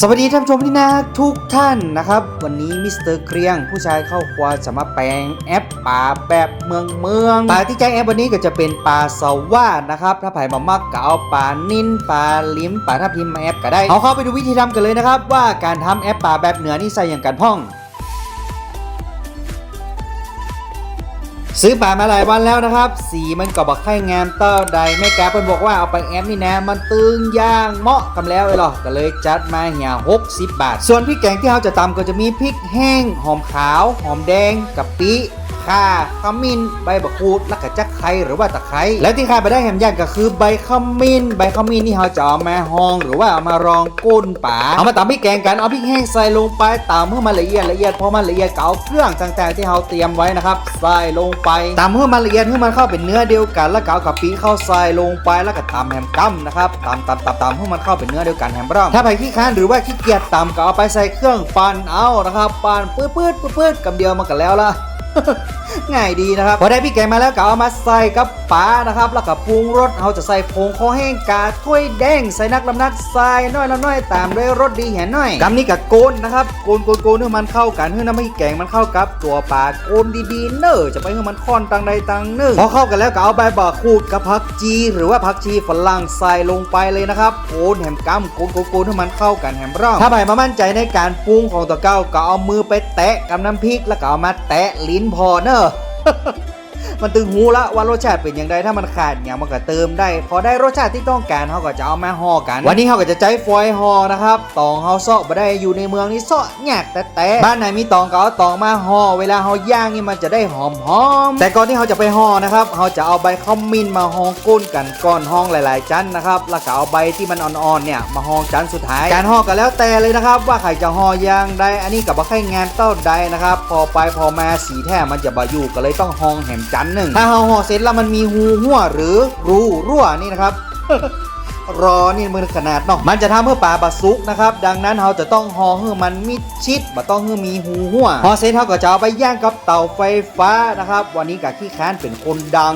สวัสดีท่านผู้ชมที่น่าทุกท่านนะครับ วันนี้มิสเตอร์เกรียง ผู้ชายเข้าครัวจะมาแปลงแอปป่าแบบเมืองเมืองป่าที่แจแอปวันนี้ก็จะเป็นปลาสวาดนะครับ ถ้าไผ่มามากก็เอาปลานิ่นปลาลิ้มปลาทับทิมมาแอปก็ได้เอาเข้าไปดูวิธีทำกันเลยนะครับ ว่าการทำแอปป่าแบบเหนือนี่ใส่อย่างกันพ่อง ซื้อป่ามาหลายวันแล้วนะครับ สีมันก็บอกให้งามเต้าใดแม่แกเพิ่นบอกว่าเอาไปแอปนี่นะ มันตึงย่างเหมาะกันแล้วไอ้หรอก็เลยจัดมาเหี่ยหกสิบบาท ส่วนพริกแกงที่เราจะตำก็จะมีพริกแห้ง หอมขาว หอมแดงกะปิ ข่าขมิ้นใบบักกูดแล้วก็จักไคร้หรือว่าตะไคร้แล้วที่ขาดไปได้แหมย่างก็คือใบขมิ้น ใบขมิ้นนี่เราจะเอามาหอง หรือว่าเอามารองก้นป่าเอามาตำพริกแกงกันเอาพริกแห้งใส่ลงไปตำให้มันละเอียดละเอียดพอมันละเอียดก็เอาเครื่องต่างๆที่เราเตรียมไว้นะครับใส่ลงไปตำให้มันละเอียดให้มันเข้าเป็นเนื้อเดียวกัน แล้วก็เอากะปิเข้าใส่ลงไปแล้วก็ตำแฮมกั้มนะครับตำตำตำตำให้มันเข้าเป็นเนื้อเดียวกันแฮมร่องถ้าใครขี้ค้านหรือว่าขี้เกียจตำก็เอาไปใส่เครื่องปั่นเอานะครับปั่นปื๊ดปื๊ดปื๊ดกำเดียวมันกันแล้วละ ง่ายดีนะครับ พอได้พี่แกงมาแล้วก็เอามาใส่กับปลานะครับ แล้วก็ปรุงรสเราจะใส่ผงคอแห้งกาถ้วยแดงใส่นักลำนักใส่น้อยละน้อยตามด้วยรสดีแห่น้อยกำนี้กับโกนนะครับโกนโกนโกนให้มันเข้ากันให้น้ำพริกแกงมันเข้ากับตัวปลาโกนดีๆเนอะจะไปให้มันค่อนตังใดตังหนึ่งพอเข้ากันแล้วก็เอาใบบักขูดกับผักจีหรือว่าผักชีฝรั่งใส่ลงไปเลยนะครับโกนแหมกำโกนโกนโกนให้มันเข้ากันแหมร่องถ้าใครมามั่นใจในการปรุงของตัวเก้าก็เอามือไปแตะกับน้ำพริกแล้วก็เอามาแตะลิ้นพอเนอะ มันตึงหูละว่ารสชาติเป็นอย่างไรถ้ามันขาดอย่างมันก็เติมได้ พอได้รสชาติที่ต้องการเขาก็จะเอามาห่อกัน วันนี้เขาก็จะใช้ฟอยล์ห่อนะครับตองเขาเซาะมาได้อยู่ในเมืองนี่เซาะยากแต่แต่บ้านไหนมีตองก็เอาตองมาห่อเวลาเขาย่างนี่มันจะได้หอมหอมแต่ก่อนที่เขาจะไปห่อนะครับเขาจะเอาใบขมิ้นมาห่อก้นกันก่อนห่อหลายๆจันนะครับแล้วก็เอาใบที่มันอ่อนๆเนี่ยมาห่อจันสุดท้าย การห่อก็แล้วแต่เลยนะครับว่าใครจะห่อย่างใดอันนี้กับว่าใครงานเต้าใดนะครับพอไปพอมาสีแท้มันจะบาอยู่ก็เลยต้องห่อแหมจันหนึ่งถ้าห่อห่อเสร็จแล้วมันมีหูหัวหรือรูรั่วนี่นะครับรอนี่มันขนาดเนาะมันจะทำเพื่อปลาบะซุกนะครับ ดังนั้นเราจะต้องห่อให้มันมิดชิดบ่ต้องให้มีหูหัวห่อเสร็จเราก็จะเอาไปย่างกับเตาไฟฟ้านะครับ วันนี้กับขี้ค้านเป็นคนดัง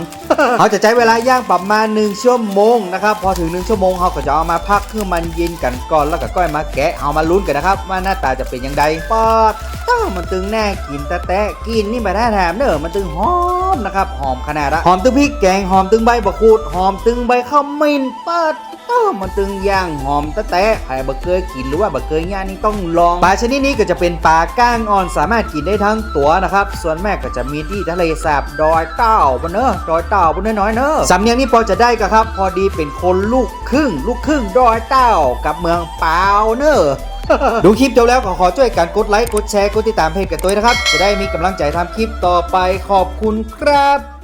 เราจะใช้เวลาย่างประมาณ1ชั่วโมงนะครับ พอถึง1ชั่วโมงเราก็จะเอามาพักให้มันเย็นกันก่อนแล้วก็ก้อยมาแกะเอามาลุ้นกันนะครับ ว่าหน้าตาจะเป็นยังไงปอดเต้ามันตึงแน่กินแต่แต่กินนี่มาได้แถมเนอะมันตึงหอม นะครับหอมขนาดละหอมตึงพริกแกงหอมตึงใบบักกูดหอมตึงใบข้าวมิ้นปอดเออมันตึงย่างหอมตะแตะใครบ่เคยกินหรือว่าบ่เคยย่างนี่ต้องลองปลาชนิดนี้ก็จะเป็นปลาก้างอ่อนสามารถกินได้ทั้งตัวนะครับ ส่วนแม่ก็จะมีที่ทะเลสาบดอยเต้าบนเนอะดอยเต้าบนน้อยเนอะสำเนียงนี้พอจะได้ก็ครับ พอดีเป็นคนลูกครึ่ง ลูกครึ่งดอยเต้ากับเมืองเปาเนอะ ดูคลิปจบแล้วก็ขอช่วยกันกดไลค์กดแชร์กดติดตามเพจกันตัวนะครับ จะได้มีกำลังใจทำคลิปต่อไปขอบคุณครับ